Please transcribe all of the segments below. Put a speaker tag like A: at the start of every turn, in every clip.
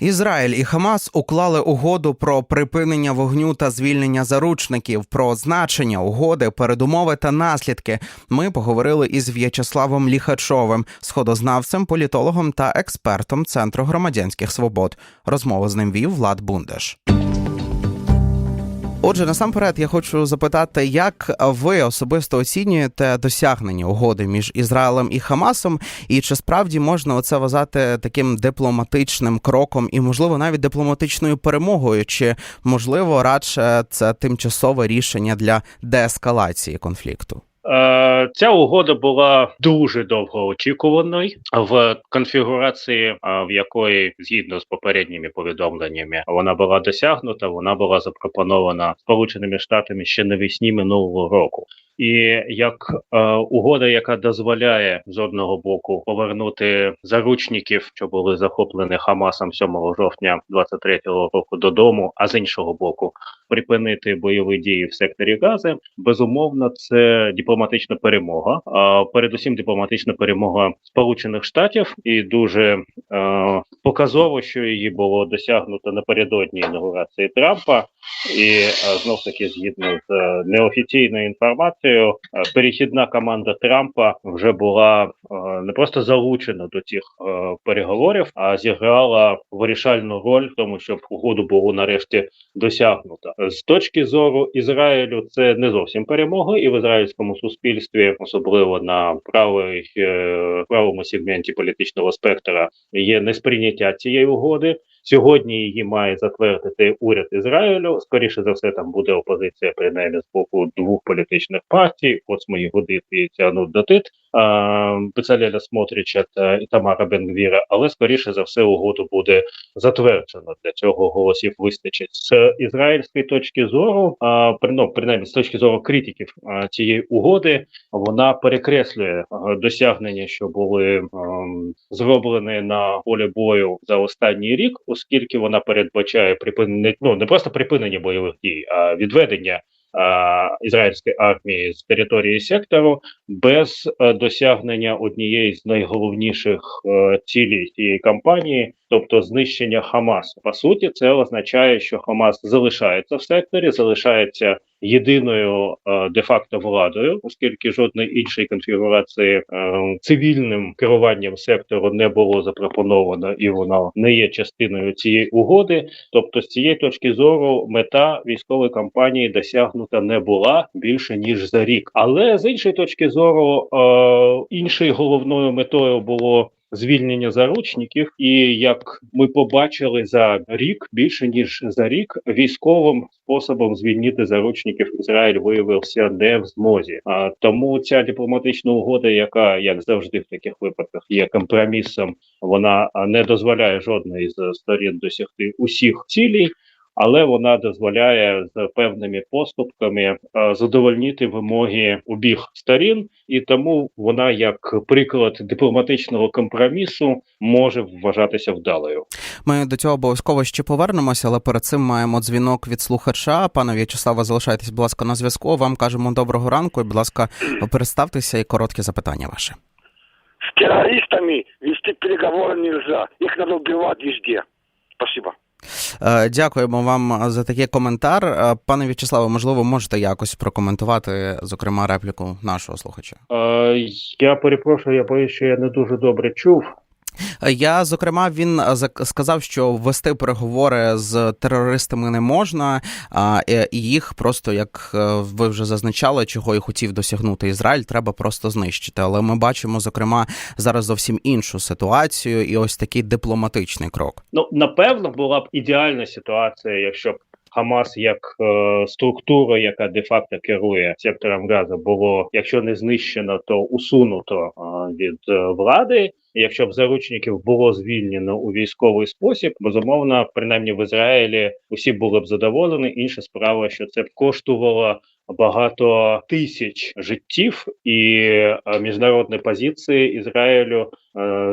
A: Ізраїль і Хамас уклали угоду про припинення вогню та звільнення заручників, про значення угоди, передумови та наслідки. Ми поговорили із В'ячеславом Ліхачовим, сходознавцем, політологом та експертом Центру громадянських свобод. Розмову з ним вів Влад Бундеш. Отже, насамперед я хочу запитати, як ви особисто оцінюєте досягнення угоди між Ізраїлем і Хамасом, і чи справді можна оце вважати таким дипломатичним кроком і, можливо, навіть дипломатичною перемогою, чи можливо радше це тимчасове рішення для деескалації конфлікту?
B: Е, Ця угода була дуже довго очікуваною в конфігурації, е, в якої згідно з попередніми повідомленнями вона була досягнута. Вона була запропонована Сполученими Штатами ще навесні минулого року. І як е, угода, яка дозволяє з одного боку повернути заручників, що були захоплені Хамасом 7 жовтня 23-го року додому, а з іншого боку, припинити бойові дії в секторі Гази, безумовно, це дипломатична перемога. А передусім, дипломатична перемога Сполучених Штатів, і дуже е, показово, що її було досягнуто напередодні інаугурації Трампа, і е, знов таки згідно з е, неофіційною інформацією, е, перехідна команда Трампа вже була не просто залучена до цих переговорів, а зіграла вирішальну роль в тому, щоб угоду було нарешті досягнуто. З точки зору Ізраїлю, це не зовсім перемога, і в ізраїльському суспільстві, особливо на правий, е, правому сегменті політичного спектра, є несприйняття цієї угоди. Сьогодні її має затвердити уряд Ізраїлю. Скоріше за все, там буде опозиція, принаймні з боку двох політичних партій. От мої годит і Тягнут Датит, Бецалеля Смотрича та Ітамара Бенгвіра. Але скоріше за все, угоду буде затверджено. Для цього голосів вистачить з ізраїльської точки зору. А ну, принаймні з точки зору критиків цієї угоди, вона перекреслює а, досягнення, що були а, зроблені на полі бою за останній рік, оскільки вона передбачає припинення ну не просто припинення бойових дій, а відведення. Ізраїльської армії з території сектору без е, досягнення однієї з найголовніших е, цілей цієї кампанії, тобто знищення Хамасу. По суті, це означає, що Хамас залишається в секторі, залишається єдиною е, де-факто владою, оскільки жодної іншої конфігурації цивільним керуванням сектору не було запропоновано, і вона не є частиною цієї угоди. Тобто, з цієї точки зору, мета військової кампанії досягнута не була більше ніж за рік, але з іншої точки зору, е, іншою головною метою було звільнення заручників, і як ми побачили за рік, більше ніж за рік, військовим способом звільнити заручників Ізраїль виявився не в змозі. А тому ця дипломатична угода, яка як завжди в таких випадках є компромісом, вона не дозволяє жодної з сторін досягти усіх цілей але вона дозволяє з певними поступками е, задовольнити вимоги обіх сторін, і тому вона, як приклад дипломатичного компромісу, може вважатися вдалою.
A: Ми до цього обов'язково ще повернемося, але перед цим маємо дзвінок від слухача. Пане В'ячеслава, залишайтесь, будь ласка, на зв'язку. Вам кажемо доброго ранку. і, Будь ласка, переставтеся і коротке запитання ваше.
C: С террористами вести переговоры нельзя. Их надо убивать везде. Спасибо.
A: Е, дякуємо вам за такий коментар. Е, пане В'ячеславе, можливо, можете якось прокоментувати, зокрема, репліку нашого слухача.
B: Е, я перепрошую, я боюсь, що я не дуже добре чув.
A: Я зокрема він сказав, що вести переговори з терористами не можна, а їх просто як е, ви вже зазначали, чого і хотів досягнути Ізраїль, треба просто знищити. Але ми бачимо зокрема зараз зовсім іншу ситуацію, і ось такий дипломатичний крок.
B: Ну напевно була б ідеальна ситуація, якщо б. Хамас як е, структура, яка де-факто керує сектором газу, було якщо не знищено, то усунуто е, від е, влади. Якщо б заручників було звільнено у військовий спосіб, безумовно, принаймні в Ізраїлі усі були б задоволені. Інша справа, що це б коштувало багато тисяч життів, і міжнародні позиції Ізраїлю е,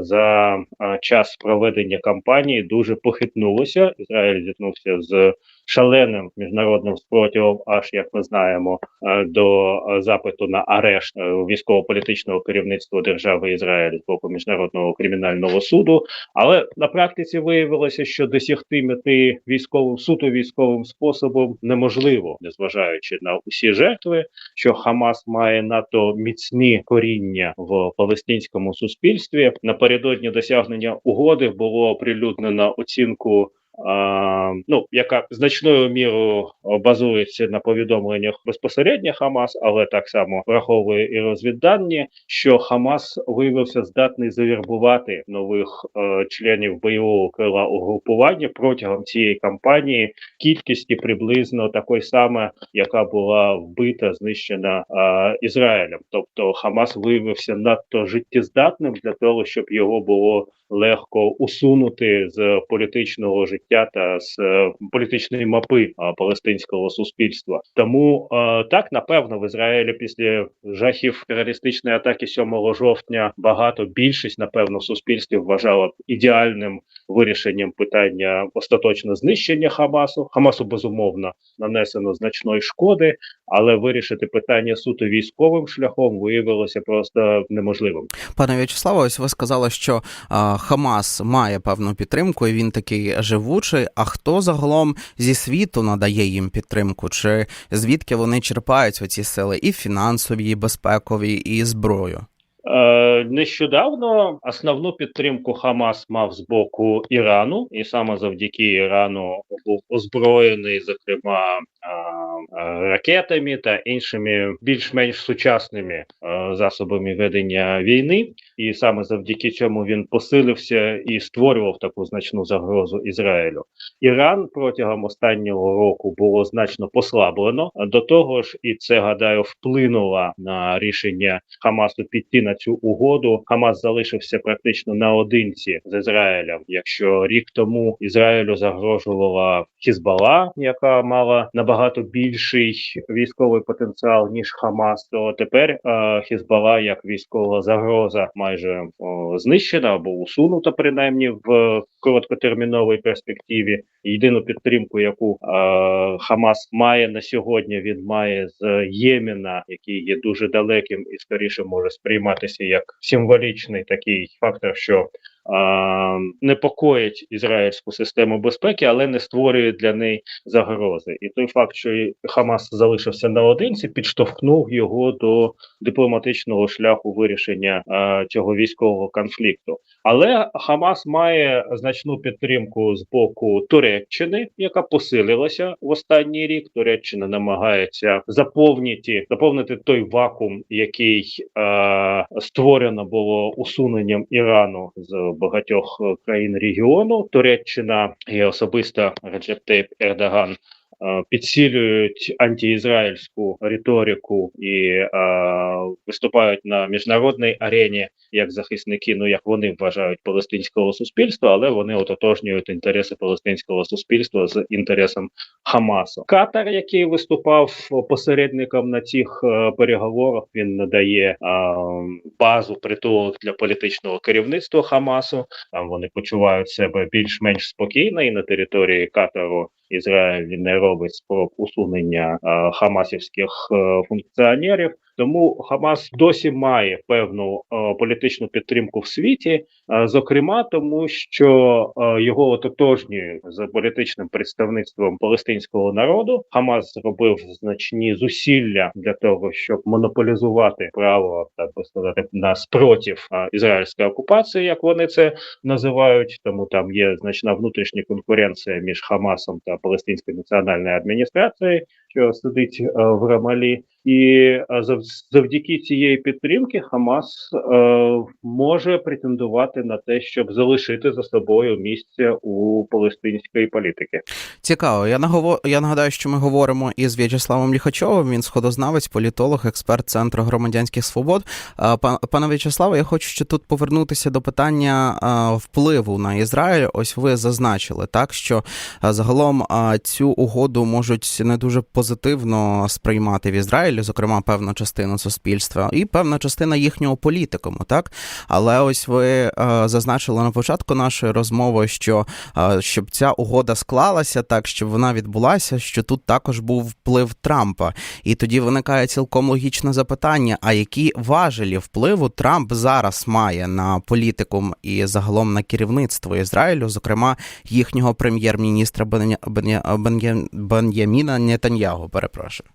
B: за е, час проведення кампанії дуже похитнулося. Ізраїль зіткнувся з шаленим міжнародним спротивом, аж як ми знаємо, е, до е, запиту на арешт е, військово-політичного керівництва держави Ізраїль з боку міжнародного кримінального суду. Але на практиці виявилося, що досягти мети військовим суто військовим способом неможливо, незважаючи на усі жертви, що Хамас має надто міцні коріння в палестинському суспільстві. Напередодні досягнення угоди було оприлюднено оцінку. Ну, яка значною мірою базується на повідомленнях безпосередньо Хамас, але так само враховує і розвіддані, що Хамас виявився здатний завірбувати нових е, членів бойового крила угрупування протягом цієї кампанії кількості приблизно такої саме, яка була вбита, знищена е, Ізраїлем. Тобто Хамас виявився надто життєздатним для того, щоб його було легко усунути з політичного життя та з е, політичної мапи палестинського суспільства. Тому е, так напевно в Ізраїлі після жахів терористичної атаки 7 жовтня багато більшість напевно в суспільстві вважала ідеальним вирішенням питання остаточно знищення Хамасу. Хамасу безумовно нанесено значної шкоди, але вирішити питання суто військовим шляхом виявилося просто неможливим.
A: Пане В'ячеславе, ось ви сказали, що а, Хамас має певну підтримку, і він такий живучий. А хто загалом зі світу надає їм підтримку? Чи звідки вони черпають оці сили і фінансові, і безпекові, і зброю?
B: Е, нещодавно основну підтримку Хамас мав з боку Ірану, і саме завдяки Ірану був озброєний, зокрема, ракетами та іншими більш-менш сучасними засобами ведення війни. І саме завдяки цьому він посилився і створював таку значну загрозу Ізраїлю. Іран протягом останнього року було значно послаблено. До того ж, і це гадаю вплинуло на рішення Хамасу піти на цю угоду. Хамас залишився практично наодинці з Ізраїлем. Якщо рік тому Ізраїлю загрожувала Хізбала, яка мала набагато більший військовий потенціал ніж Хамас, то тепер е, Хізбала як військова загроза майже о, знищена або усунута, принаймні в короткотерміновій перспективі. Єдину підтримку, яку е, Хамас має на сьогодні, він має з Ємена, який є дуже далеким і скоріше може сприйматися як символічний такий фактор, що е, непокоїть ізраїльську систему безпеки, але не створює для неї загрози. І той факт, що Хамас залишився наодинці, підштовхнув його до дипломатичного шляху вирішення е, цього військового конфлікту. Але Хамас має значну підтримку з боку Туреччини, яка посилилася в останній рік. Туреччина намагається заповнити заповнити той вакуум, який е, створено було усуненням Ірану з багатьох е, країн регіону. Туреччина і особисто Реджеп Тейп Ердоган підсилюють антиізраїльську риторику і е, виступають на міжнародній арені як захисники, ну як вони вважають палестинського суспільства, але вони ототожнюють інтереси палестинського суспільства з інтересом Хамасу. Катар, який виступав посередником на цих е, переговорах, він надає е, базу притулок для політичного керівництва Хамасу. Там вони почувають себе більш-менш спокійно і на території Катару. Ізраїль не робить спроб усунення е, хамасівських е, функціонерів. Тому Хамас досі має певну е, політичну підтримку в світі, е, зокрема тому, що е, його ототожнює з політичним представництвом палестинського народу. Хамас зробив значні зусилля для того, щоб монополізувати право так би сказати на спротив е, ізраїльської окупації, як вони це називають. Тому там є значна внутрішня конкуренція між Хамасом та Палестинською національною адміністрацією, що сидить е, в Рамалі. І е, завдяки цієї підтримки Хамас е, може претендувати на те, щоб залишити за собою місце у палестинської політики.
A: Цікаво. Я нагово... я нагадаю, що ми говоримо із В'ячеславом Ліхачовим. Він сходознавець, політолог, експерт Центру громадянських свобод. Пане В'ячеславе, я хочу ще тут повернутися до питання впливу на Ізраїль. Ось ви зазначили так, що загалом цю угоду можуть не дуже позитивно позитивно сприймати в Ізраїлі, зокрема певну частину суспільства, і певна частина їхнього політикуму, так? Але ось ви е, зазначили на початку нашої розмови, що е, щоб ця угода склалася так, щоб вона відбулася, що тут також був вплив Трампа, і тоді виникає цілком логічне запитання: а які важелі впливу Трамп зараз має на політикум і загалом на керівництво Ізраїлю, зокрема їхнього прем'єр-міністра Беня- Беня- Бен'я- Бен'яміна Нетаньягу, перепрошую.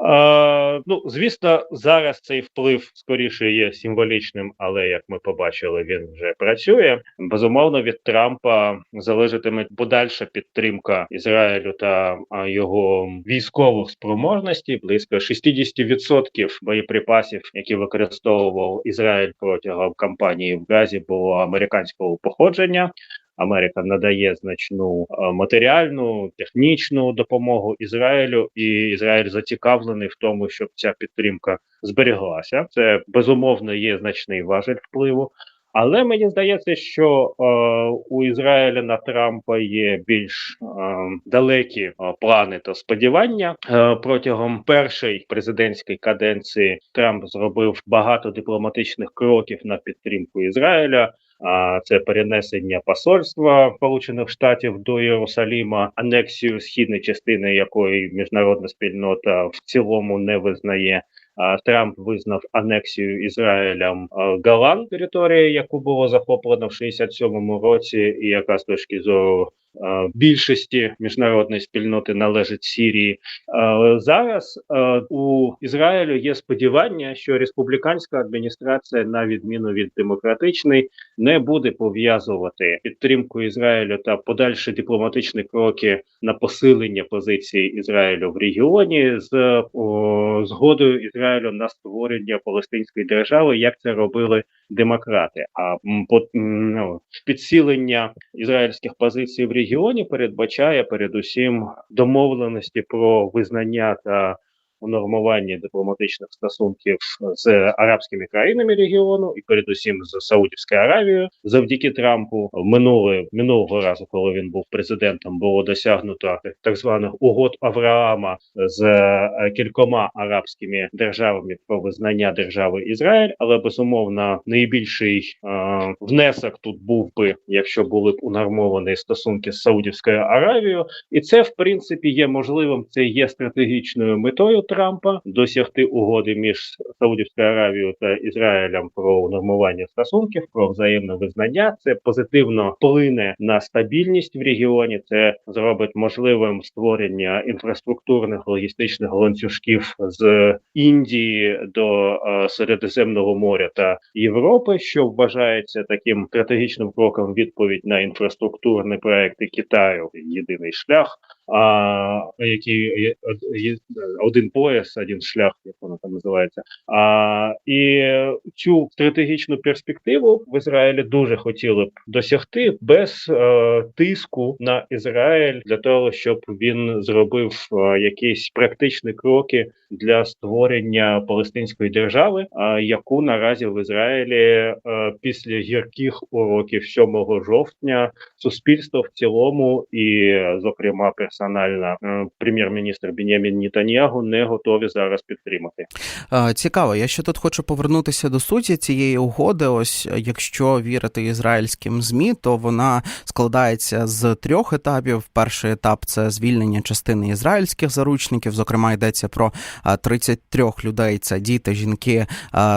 B: Е, ну, звісно, зараз цей вплив скоріше є символічним, але як ми побачили, він вже працює. Безумовно, від Трампа залежатиме подальша підтримка Ізраїлю та його військових спроможностей. Близько 60% боєприпасів, які використовував Ізраїль протягом кампанії в Газі, було американського походження. Америка надає значну е, матеріальну, технічну допомогу Ізраїлю, і Ізраїль зацікавлений в тому, щоб ця підтримка зберіглася. Це безумовно є значний важель впливу. Але мені здається, що е, у Ізраїля на Трампа є більш е, далекі е, плани та сподівання. Е, протягом першої президентської каденції Трамп зробив багато дипломатичних кроків на підтримку Ізраїля. Це перенесення посольства Сполучених Штатів до Єрусаліма, анексію східної частини якої міжнародна спільнота в цілому не визнає. Трамп визнав анексію Ізраїлем Галан, території, яку було захоплено в 67-му році, і яка з точки зору більшості міжнародної спільноти належить Сірії. Зараз у Ізраїлю є сподівання, що республіканська адміністрація, на відміну від демократичної, не буде пов'язувати підтримку Ізраїлю та подальші дипломатичні кроки на посилення позиції Ізраїлю в регіоні з згодою Ізраїлю на створення Палестинської держави, як це робили демократи. А по ну, підсилення ізраїльських позицій в регіоні передбачає передусім домовленості про визнання та унормування дипломатичних стосунків з арабськими країнами регіону, і передусім з Саудівською Аравією, завдяки Трампу минуле минулого разу, коли він був президентом, було досягнуто так званих угод Авраама з е, кількома арабськими державами про визнання держави Ізраїль. Але безумовно найбільший е, внесок тут був би, якщо були б унормовані стосунки з Саудівською Аравією, і це в принципі є можливим. Це є стратегічною метою Трампа досягти угоди між Саудівською Аравією та Ізраїлем про унормування стосунків, про взаємне визнання. Це позитивно вплине на стабільність в регіоні. Це зробить можливим створення інфраструктурних логістичних ланцюжків з Індії до е, Середземного моря та Європи, що вважається таким стратегічним кроком відповідь на інфраструктурні проекти Китаю. Єдиний шлях. А який один пояс, один шлях, як воно там називається. А і цю стратегічну перспективу в Ізраїлі дуже хотіли б досягти без е, тиску на Ізраїль для того, щоб він зробив е, якісь практичні кроки для створення Палестинської держави, е, яку наразі в Ізраїлі е, після гірких уроків 7 жовтня суспільство в цілому, і, зокрема, персонально е, прем'єр-міністр Бенямін Нетаньягу не готові зараз підтримати.
A: Е, Цікаво, я ще тут хочу повернутися до суті цієї угоди. Ось е, якщо вірити ізраїльським змі, то вона складається з трьох етапів. Перший етап це звільнення частини ізраїльських заручників. Зокрема, йдеться про е, 33 людей: це діти, жінки,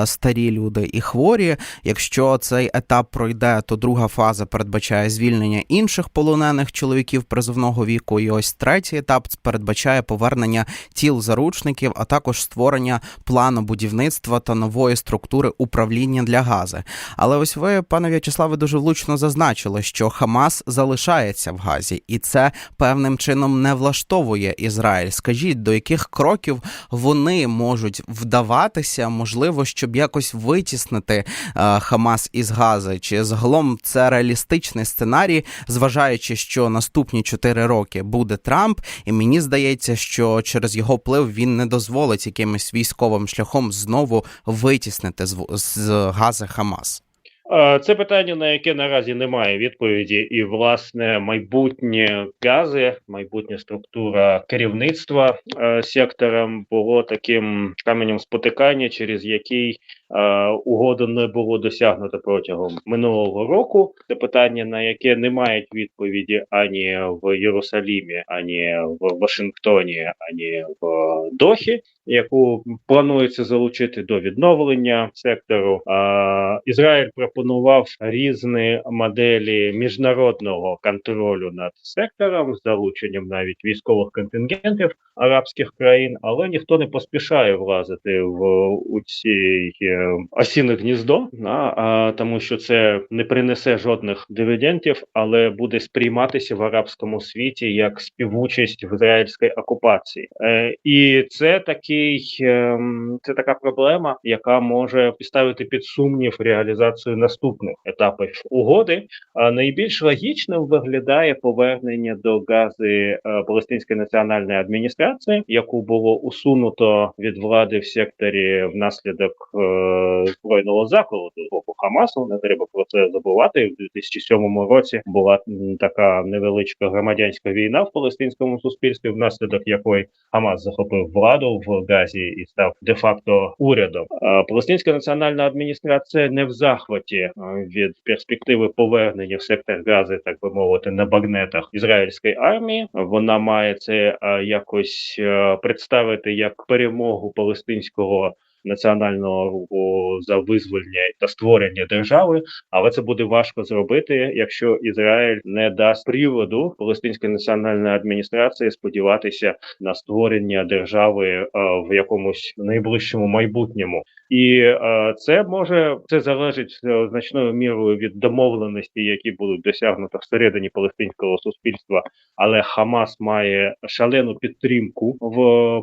A: старі люди і хворі. Якщо цей етап пройде, то друга фаза передбачає звільнення інших полонених чоловіків призовного віку. І ось третій етап передбачає повернення тіл заручників, а також створення плану будівництва та нової структури управління для Гази. Але ось ви, пане В'ячеславе, дуже влучно зазначили, що Хамас залишається в Газі, і це певним чином не влаштовує Ізраїль. Скажіть, до яких кроків вони можуть вдаватися, можливо, щоб якось витіснити е, Хамас із Гази? Чи загалом це реалістичний сценарій, зважаючи, що наступні 4 роки буде Трамп, і мені здається, що через його вплив він не дозволить якимось військовим шляхом знову витіснити з, Гази Хамас.
B: Е, Це питання, на яке наразі немає відповіді, і власне майбутнє гази, майбутня структура керівництва е, сектором було таким каменем спотикання, через який е, угоду не було досягнуто протягом минулого року. Це питання, на яке не мають відповіді ані в Єрусалімі, ані в Вашингтоні, ані в Дохі, яку планується залучити до відновлення сектору. А, Ізраїль пропонував різні моделі міжнародного контролю над сектором з залученням навіть військових контингентів арабських країн, але ніхто не поспішає влазити в у ці е, осіне гніздо, а, а, тому що це не принесе жодних дивідендів, але буде сприйматися в арабському світі як співучасть в ізраїльській окупації. Е, і це такий ем, це така проблема, яка може підставити під сумнів реалізацію наступних етапів угоди. А найбільш логічним виглядає повернення до гази е, Палестинської національної адміністрації, яку було усунуто від влади в секторі внаслідок е, збройного заколоту з боку Хамасу. Не треба про це забувати. В 2007 році була така невеличка громадянська війна в палестинському суспільстві, внаслідок якої Хамас захопив владу в Газі і став де-факто урядом. А Палестинська національна адміністрація не в захваті е, від перспективи повернення в сектор Гази, так би мовити, на багнетах ізраїльської армії. Вона має це е, якось е, представити як перемогу палестинського. Національного руху за визволення та створення держави, але це буде важко зробити, якщо Ізраїль не дасть приводу Палестинської національної адміністрації сподіватися на створення держави е, в якомусь найближчому майбутньому. І е, це може це залежить е, значною мірою від домовленості, які будуть досягнуто всередині палестинського суспільства. Але Хамас має шалену підтримку в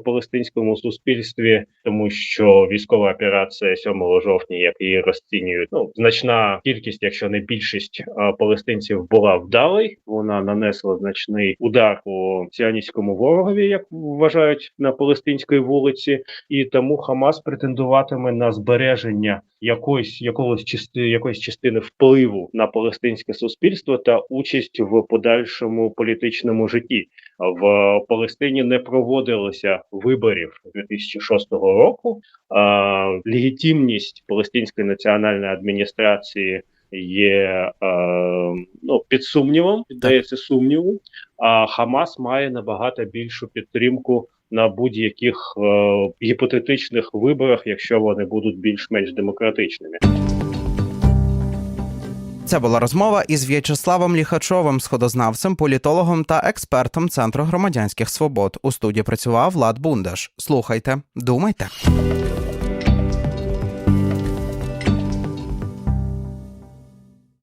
B: палестинському суспільстві, тому що військова операція 7 жовтня, як її розцінюють, ну значна кількість, якщо не більшість е, палестинців була вдалий. Вона нанесла значний удар по сіаністському ворогові, як вважають на палестинській вулиці, і тому Хамас претендуватиме на збереження якоїсь якогось частини якоїсь частини впливу на палестинське суспільство та участь в подальшому політичному житті. В Палестині не проводилося виборів 2006 року. Легітимність палестинської національної адміністрації є е, ну під сумнівом, піддається сумніву. А Хамас має набагато більшу підтримку на будь-яких е, гіпотетичних виборах, якщо вони будуть більш-менш демократичними.
A: Це була розмова із В'ячеславом Ліхачовим, сходознавцем, політологом та експертом Центру громадянських свобод. У студії працював Влад Бундаш. Слухайте, думайте.